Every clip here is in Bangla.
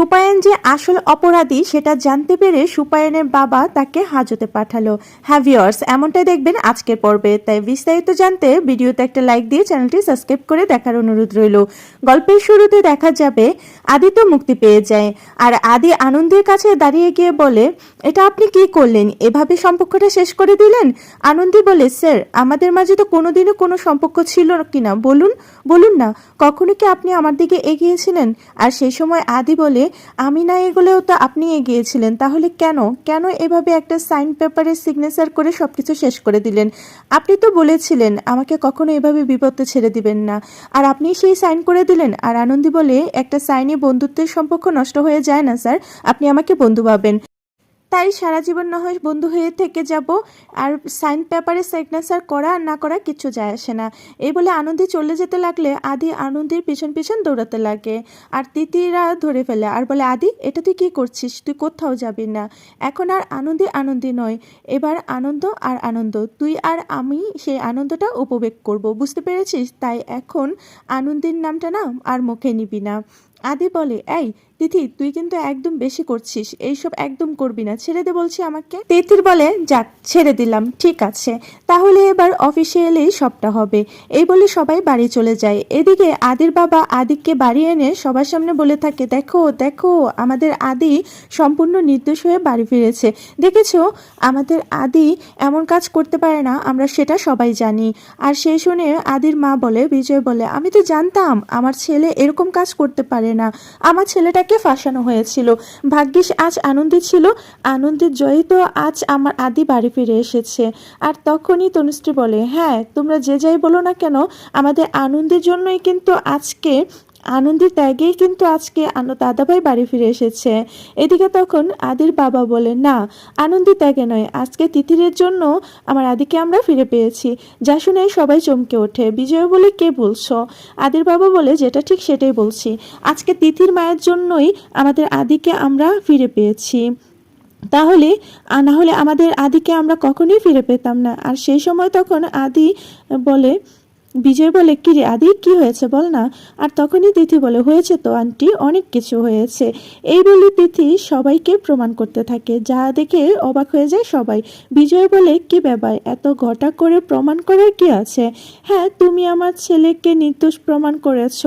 সুপায়ন যে আসল অপরাধী, সেটা জানতে পেরে সুপায়নের বাবা তাকে হাজতে পাঠালো। হ্যাঁ ভিওর্স এমনটাই দেখবেন আজকের পর্বে। তাই বিস্তারিত জানতে ভিডিওতে একটা লাইক দিয়ে চ্যানেলটি সাবস্ক্রাইব করে দেখার অনুরোধ রইল। গল্পের শুরুতে দেখা যাবে আদি তো মুক্তি পেয়ে যায়। আর আদি আনন্দের কাছে দাঁড়িয়ে গিয়ে বলে, এটা আপনি কি করলেন? এভাবে সম্পর্কটা শেষ করে দিলেন? আনন্দি বলে, স্যার, আমাদের মাঝে তো কোনোদিনও কোনো সম্পর্ক ছিল কিনা? বলুন বলুন না। কখনো কি আপনি আমার দিকে এগিয়েছিলেন? আর সেই সময় আদি বলে আমি না এগুলোও তো আপনি এগিয়েছিলেন। তাহলে কেন? কেন এভাবে একটা সাইন পেপারে সিগনেচার করে সব কিছু শেষ করে দিলেন? আপনি তো বলেছিলেন, আমাকে কখনো এভাবে বিপদে ছেড়ে দিবেন না। আর আপনি সেই সাইন করে দিলেন। আর আনন্দী বলে, একটা সাইনে বন্ধুত্বের সম্পর্ক নষ্ট হয়ে যায় না, স্যার। আপনি আমাকে বন্ধু ভাবেন। তাই সারা জীবন না হয় বন্ধু হয়ে থেকে যাব। আর সাইন পেপারে সিগনেচার করা আর না করা কিচ্ছু যায় আসে না। এই বলে আনন্দি চলে যেতে লাগলে আদি আনন্দির পিছন পিছন দৌড়াতে লাগে। আর তিতিরা ধরে ফেলে, আর বলে, আদি, এটা তুই কি করছিস? তুই কোথাও যাবি না। এখন আর আনন্দি আনন্দি নয়। এবার আনন্দ আর আনন্দ। তুই আর আমি সেই আনন্দটা উপভোগ করব। বুঝতে পেরেছিস? তাই এখন আনন্দের নামটা না আর মুখে নিবি না। আদি বলে, এই তিথি, তুই কিন্তু একদম বেশি করছিস। এইসব একদম করবি না। ছেড়ে দে বলছি আমাকে। তিথির বলে, যাক, ছেড়ে দিলাম। ঠিক আছে। তাহলে এবার অফিসে এলেই সবটা হবে। এই বলে সবাই বাড়ি চলে যায়। এদিকে আদির বাবা আদিককে বাড়ি এনে সবার সামনে বলে থাকে, দেখো দেখো, আমাদের আদি সম্পূর্ণ নির্দোষ হয়ে বাড়ি ফিরেছে। দেখেছ? আমাদের আদি এমন কাজ করতে পারে না, আমরা সেটা সবাই জানি। আর সেই শুনে আদির মা বলে, বিজয় বলে, আমি তো জানতাম, আমার ছেলে এরকম কাজ করতে পারে না। আমার ছেলেটাকে ফাঁসানো হয়েছিল। ভাগ্যিস আজ আনন্দে ছিল, আনন্দের জয়ই তো আজ আমার আদি বাড়ি ফিরে এসেছে। আর তখনই তনুশ্রী বলে হ্যাঁ তোমরা যে যাই বলো না কেন, আমাদের আনন্দের জন্যই কিন্তু আজকে আনন্দের ত্যাগেই কিন্তু আজকে দাদাভাই বাড়ি ফিরে এসেছে। এদিকে তখন আদির বাবা বলে না, আনন্দের ত্যাগে নয়, আজকে তিতিরের জন্য আমার আদিকে আমরা ফিরে পেয়েছি। যা শুনে সবাই চমকে ওঠে। বিজয় বলে, কে বলছো? আদির বাবা বলে, যেটা ঠিক সেটাই বলছি। আজকে তিথির মায়ের জন্যই আমাদের আদিকে আমরা ফিরে পেয়েছি। তাহলে না হলে আমাদের আদিকে আমরা কখনোই ফিরে পেতাম না। আর সেই সময় তখন আদি বলে বিজয় বলে কি রে আদি, কি হয়েছে বল না? আর তখনই তিথি বলে, হয়েছে তো, আন্টি, অনেক কিছু হয়েছে। এই বলে তিথি সবাইকে প্রমাণ করতে থাকে। যা দেখে অবাক হয়ে যায় সবাই। বিজয় বলে, কি ব্যাপার? এত ঘটা করে প্রমাণ করার কি আছে? হ্যাঁ তুমি আমার ছেলেকে নির্দোষ প্রমাণ করেছ।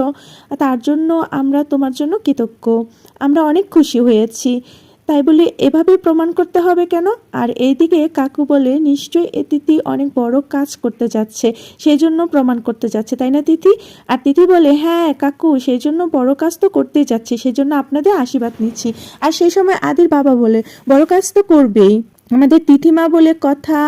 তার জন্য আমরা তোমার জন্য কৃতজ্ঞ। আমরা অনেক খুশি হয়েছি। তাই বলে এভাবে প্রমাণ করতে হবে কেন? আর এইদিকে কাকু বলে, নিশ্চয়ই এ তিথি অনেক বড় কাজ করতে যাচ্ছে সেই জন্য প্রমাণ করতে যাচ্ছে, তাই না তিথি? আর তিথি বলে হ্যাঁ কাকু সেই জন্য বড় কাজ তো করতেই যাচ্ছে সেই জন্য আপনাদের আশীর্বাদ নিচ্ছি। আর সেই সময় আদির বাবা বলে, বড় কাজ তো করবেই। আমাদের তিথিমা বলে, কথা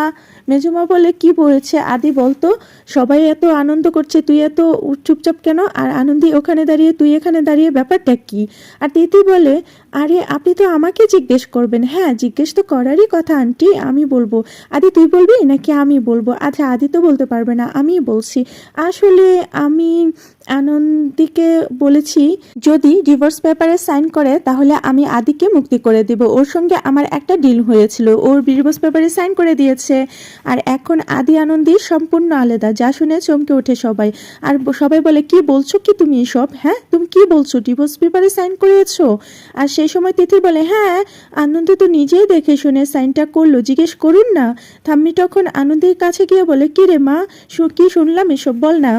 মেজমা বলে, কি বলেছে? আদি, বলতো, সবাই এত আনন্দ করছে, তুই এত চুপচাপ কেন? আর আনন্দি ওখানে দাঁড়িয়ে, তুই এখানে দাঁড়িয়ে, ব্যাপারটা কি? আর তিথি বলে, আরে, আপনি তো আমাকে জিজ্ঞেস করবেন। হ্যাঁ জিজ্ঞেস তো করারই কথা, আন্টি, আমি বলব। আদি, তুই বলবি, নাকি আমি বলব? আচ্ছা আদি তো বলতে পারবে না আমি বলছি। আসলে আমি আনন্দিকে বলেছি, যদি ডিভোর্স পেপারে সাইন করে, তাহলে আমি আদিকে মুক্তি করে দেব। ওর সঙ্গে আমার একটা ডিল হয়েছিল, ওর ডিভোর্স পেপারে সাইন করে দিয়েছে। আর এখন আদি আনন্দই সম্পূর্ণ আলাদা। যা শুনে চমকে ওঠে সবাই। আর সবাই বলে, কি বলছো কি তুমি এসব? হ্যাঁ তুমি কি বলছো? ডিভোর্স পেপারে সাইন করিয়েছো? আর সেই সময় তিথি বলে হ্যাঁ আনন্দ তো নিজেই দেখে শুনে সাইনটা করল। জিজ্ঞেস করুন না। থাম্মি তখন আনন্দের কাছে গিয়ে বলে, কি রে মা? কি শুনলাম এসব বল না।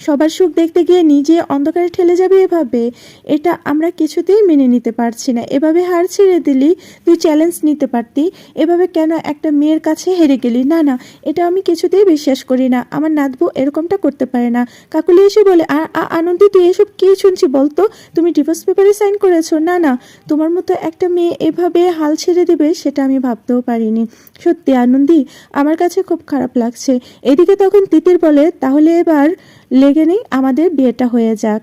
সবার সুখ দেখতে গিয়ে নিজে অন্ধকারে ঠেলে যাবে এভাবে, এটা আমরা কিছুতেই মেনে নিতে পারছি না। এভাবে হার ছেড়ে দিলি, তুই চ্যালেঞ্জ নিতে পারতি। এভাবে কেন একটা মেয়ের কাছে হেরে গেলি? না না, এটা আমি কিছুতেই বিশ্বাস করি না। আমার নাতবু এরকমটা করতে পারে না। কাকুলি এসে বলে "আ- আ- আনন্দি, তুই এসব কি শুনছি বলতো? তুমি ডিভোর্স পেপারে সাইন করেছ। না না, তোমার মতো একটা মেয়ে এভাবে হাল ছেড়ে দেবে, সেটা আমি ভাবতেও পারিনি। সত্যি আনন্দি, আমার কাছে খুব খারাপ লাগছে। এদিকে তখন তিতির বলে, তাহলে এবার লেগে নেই, আমাদের বিয়েটা হয়ে যাক।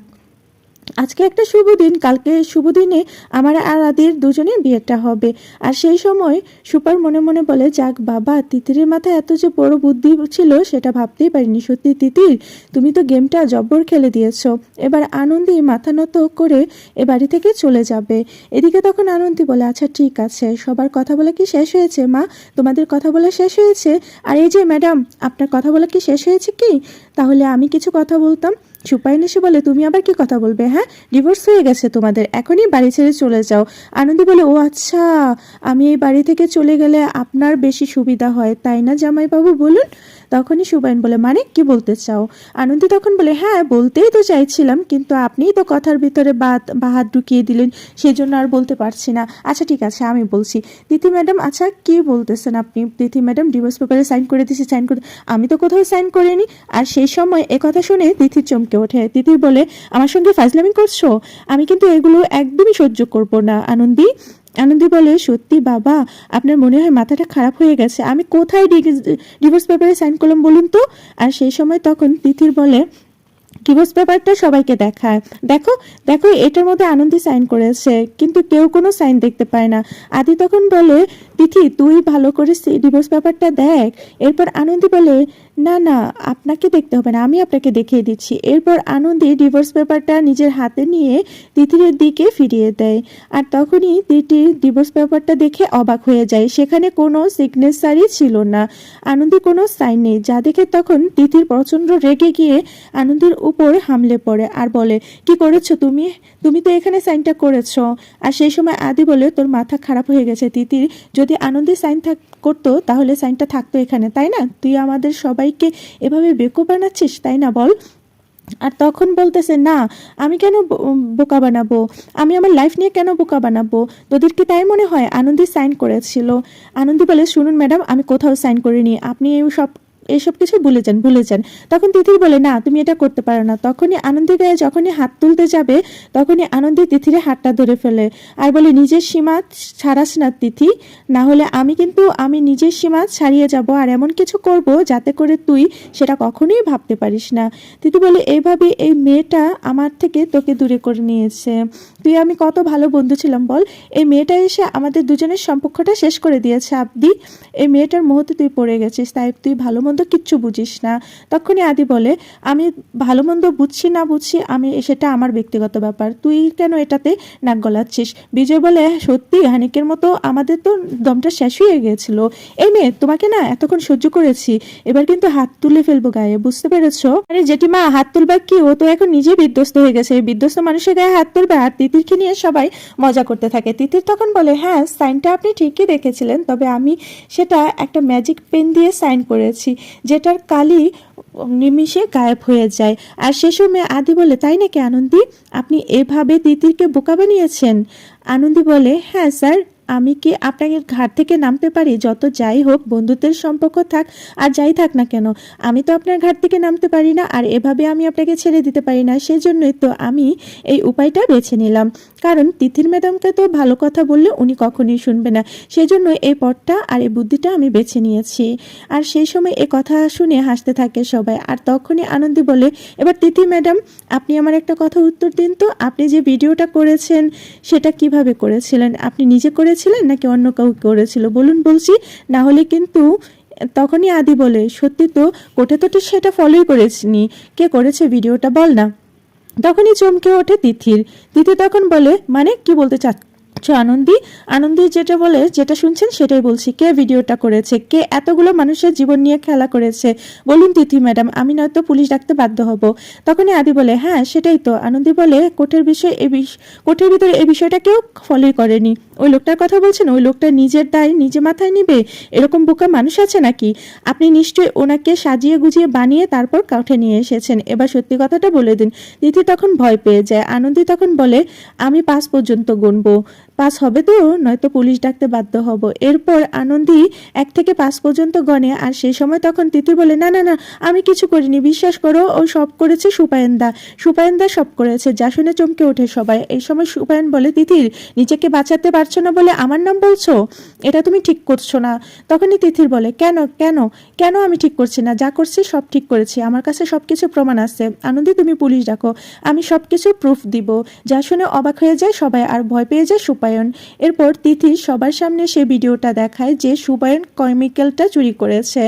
আজকে একটা শুভ দিন, কালকে শুভ দিনে আমার আর আদির দুজনের বিয়েটা হবে। আর সেই সময় সুপার মনে মনে বলে, যাক বাবা, তিতিরের মাথায় এত যে বড় বুদ্ধি ছিল, সেটা ভাবতেই পারিনি। সত্যি তিতির, তুমি তো গেমটা জব্বর খেলে দিয়েছ। এবার আনন্দি মাথা নত করে এ বাড়ি থেকে চলে যাবে। এদিকে তখন আনন্দি বলে আচ্ছা ঠিক আছে, সবার কথা বলে কি শেষ হয়েছে, মা? তোমাদের কথা বলা শেষ হয়েছে? আর এই যে ম্যাডাম, আপনার কথা বলা কি শেষ হয়েছে কি? তাহলে আমি কিছু কথা বলতাম। সুপাইন এসে বলে, তুমি আবার কি কথা বলবে হ্যাঁ? ডিভোর্স হয়ে গেছে তোমাদের, এখনই বাড়ি ছেড়ে চলে যাও। আনন্দি বলে, ও আচ্ছা আমি এই বাড়ি থেকে চলে গেলে আপনার বেশি সুবিধা হয়, তাই না জামাইবাবু, বলুন? তখনই সুবাইন বলে মানে কি বলতে চাও? আনন্দি তখন বলে হ্যাঁ বলতেই তো চাইছিলাম, কিন্তু আপনিই তো কথার ভিতরে বাত বা হাত ঢুকিয়ে দিলেন, সেজন্য আর বলতে পারছি না। আচ্ছা ঠিক আছে, আমি বলছি। তিথি ম্যাডাম আচ্ছা কি বলতেছেন আপনি? তিথি ম্যাডাম ডিভোর্স পেপারে সাইন করে দিয়েছি সাইন করে আমি তো কোথাও সাইন করিনি। আর সেই সময় কথা শুনে তিথির চমকে ওঠে। তিথি বলে, আমার সঙ্গে ফাজলামি করছ? আমি কিন্তু এগুলো একদমই সহ্য করব না, আনন্দি। আনন্দি বলে, সত্যি বাবা, আপনার মনে হয় মাথাটা খারাপ হয়ে গেছে। আমি কোথায় ডিভোর্স পেপারে সাইন করলাম বলুন তো? আর সেই সময় তখন তিথির বলে, ডিভোর্স পেপারটা সবাইকে দেখায়। দেখো দেখো, এটার মধ্যে আনন্দি সাইন করেছে, কিন্তু কেউ কোনো সাইন দেখতে পায় না। আদি তখন বলে তিথি, তুই ভালো করে ডিভোর্স পেপারটা দেখ। এরপর আনন্দি বলে, না না, আপনাকে দেখতে হবে না, আমি আপনাকে দেখিয়ে দিচ্ছি। এরপর আনন্দি ডিভোর্স পেপারটা নিজের হাতে নিয়ে তিথিরের দিকে ফিরিয়ে দেয়। আর তখনই তিথি ডিভোর্স পেপারটা দেখে অবাক হয়ে যায়। সেখানে কোনো সিগনেচারই ছিল না। আনন্দি কোনো সাইন নেই। যা দেখে তখন তিথির প্রচণ্ড রেগে গিয়ে আনন্দের উপর হামলে পড়ে আর বলে, কি করেছ তুমি? তুমি তো এখানে সাইনটা করেছ। আর সেই সময় আদি বলে, তোর মাথা খারাপ হয়ে গেছে তিতির যদি আনন্দে সাইন থাক, করতো, তাহলে সাইনটা থাকতো এখানে, তাই না? তুই আমাদের সবাইকে এভাবে বেকু বানাচ্ছিস, তাই না বল? আর তখন বলতেছে, না, আমি কেন বোকা বানাবো? আমি আমার লাইফ নিয়ে কেন বোকা বানাবো? তোদের কি তাই মনে হয় আনন্দী সাইন করেছিল। আনন্দী বলে, শুনুন ম্যাডাম, আমি কোথাও সাইন করিনি। আপনি এই সব এইসব কিছু ভুলে যান ভুলে যান। তখন তিথির বলে, না, তুমি এটা করতে পারো না। তখনই আনন্দি গায়ে যখনই হাত তুলতে যাবে, তখনই আনন্দি তিথিরে হাতটা ধরে ফেলে। আর বলে, নিজের সীমা ছাড়াস না তিথি, না হলে আমি কিন্তু, আমি নিজের সীমা ছাড়িয়ে যাব। আর এমন কিছু করব যাতে করে তুই সেটা কখনোই ভাবতে পারিস না। তিথি বলে এইভাবে এই মেয়েটা আমার থেকে তোকে দূরে করে নিয়েছে। তুই আমি কত ভালো বন্ধু ছিলাম, বল। এই মেয়েটা এসে আমাদের দুজনের সম্পর্কটা শেষ করে দিয়েছে, আবদি। এই মেয়েটার মুহূর্তে তুই পড়ে গেছিস, তাই তুই ভালো মন্দ কিচ্ছু বুঝিস না। তখনই আদি বলে, আমি ভালো মন্দ বুঝছি না বুঝছি, আমি সেটা আমার ব্যক্তিগত ব্যাপার। তুই কেন এটাতে নাক গলাচ্ছিস? বিজয় বলে, সত্যি, হানিকের মতো আমাদের তো দমটা শেষ হয়ে গিয়েছিল। এই মেয়ে তোমাকে না এতক্ষণ সহ্য করেছি। এবার কিন্তু হাত তুলে ফেলব গায়ে, বুঝতে পেরেছ? আরে জেঠিমা, হাত তুলবা কি? ও তো এখন নিজে বিধ্বস্ত হয়ে গেছে। বিধ্বস্ত মানুষের গায়ে হাত তুলবে আর তিতিরকে নিয়ে সবাই মজা করতে থাকে। তিতির তখন বলে হ্যাঁ সাইনটা আপনি ঠিকই দেখেছিলেন, তবে আমি সেটা একটা ম্যাজিক পেন দিয়ে সাইন করেছি। যেটার কালি নিমিষে গায়েব হয়ে যায়। আর সে সময় আদি বলে, তাই নাকি আনন্দি? আপনি এভাবে দিদিকে বোকা বানিয়েছেন? আনন্দি বলে হ্যাঁ স্যার। আমি কি আপনাকে ঘাট থেকে নামতে পারি? যত যাই হোক, বন্ধুত্বের সম্পর্ক থাক আর যাই থাক না কেন, আমি তো আপনার ঘাট থেকে নামতে পারি না আর এভাবে আমি আপনাকে ছেড়ে দিতে পারি না। সেজন্যই তো আমি এই উপায়টা বেছে নিলাম। কারণ তিথির ম্যাডামকে তো ভালো কথা বললে উনি কখনোই শুনবে না। সেজন্য এই পথটা আর এই বুদ্ধিটা আমি বেছে নিয়েছি। আর সেই সময় এ কথা শুনে হাসতে থাকে সবাই। আর তখনই আনন্দি বলে, এবার তিথি ম্যাডাম, আপনি আমার একটা কথা উত্তর দিন তো। আপনি যে ভিডিওটা করেছেন, সেটা কীভাবে করেছিলেন? আপনি নিজে করেছিলেন নাকি অন্য কেউ করেছিল? বলুন বলছি, না হলে কিন্তু তখনই আদি বলে, সত্যি তো কোটে তোটে সেটা ফলোই করেছিনি কে করেছে ভিডিওটা বল না। তখনই চমকে ওঠে তিথির। তিথি তখন বলে মানে কি বলতে চাচ্ছ, আনন্দি? আনন্দি যেটা বলে, যেটা শুনছেন সেটাই বলছি। কে ভিডিওটা করেছে? কে এতগুলো মানুষের জীবন নিয়ে খেলা করেছে? বলুন তিথি ম্যাডাম, আমি নয়তো পুলিশ ডাকতে বাধ্য হব। তখনই আদি বলে হ্যাঁ সেটাই তো। আনন্দি বলে কোর্টের বিষয়ে এই কোর্টের ভিতরে এই বিষয়টা কেউ ফলোই করেনি। ওই লোকটার কথা বলছেন, ওই লোকটা নিজের দায় নিজে মাথায় নিবে? এরকম বোকা মানুষ আছে নাকি? আপনি নিশ্চয়ই ওনাকে সাজিয়ে গুজিয়ে বানিয়ে তারপর কাউঠে নিয়ে এসেছেন। এবার সত্যি কথাটা বলে দিন। তিথি তখন ভয় পেয়ে যায়। আনন্দি তখন বলে, আমি পাঁচ পর্যন্ত গুনবো। পাস হবে তো? নয়তো পুলিশ ডাকতে বাধ্য হব। এরপর আনন্দি এক থেকে পাঁচ পর্যন্ত গণে আর সেই সময় তখন তিথি বলে, না না না, আমি কিছু করিনি। বিশ্বাস করো, ও সব করেছে সুপায়নদা সুপায়নদা সব করেছে। যা শুনে চমকে ওঠে সবাই। এই সময় সুপায়ন বলে, তিথির, নিজেকে বাঁচাতে পারছ না বলে আমার নাম বলছো? এটা তুমি ঠিক করছ না। তখনই তিথির বলে, কেন কেন? কেন আমি ঠিক করছি না? যা করছি সব ঠিক করেছি। আমার কাছে সব কিছু প্রমাণ আছে। আনন্দে তুমি পুলিশ ডাকো। আমি সব কিছু প্রুফ দিব। যা শুনে অবাক হয়ে যায় সবাই আর ভয় পেয়ে যায় সুপায়ন। এরপর তিথি সবার সামনে সে ভিডিওটা দেখায় যে সুপায়ন কেমিক্যালটা চুরি করেছে।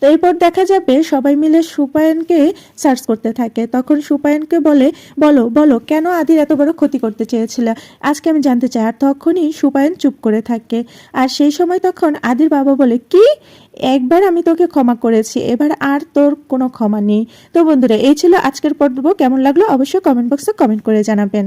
তো এরপর দেখা যাবে সবাই মিলে সুপায়নকে সার্চ করতে থাকে। তখন সুপায়নকে বলে, বলো বলো, কেন আদির এত বড় ক্ষতি করতে চেয়েছিলে? আজকে আমি জানতে চাই। আর তখনই সুপায়ন চুপ করে থাকে। আর সেই সময় তখন আদির বাবা বলে, কি? একবার আমি তোকে ক্ষমা করেছি, এবার আর তোর কোনো ক্ষমা নেই। তো বন্ধুরা, এই ছিল আজকের পর্ব। কেমন লাগল অবশ্যই কমেন্ট বক্সে কমেন্ট করে জানাবেন।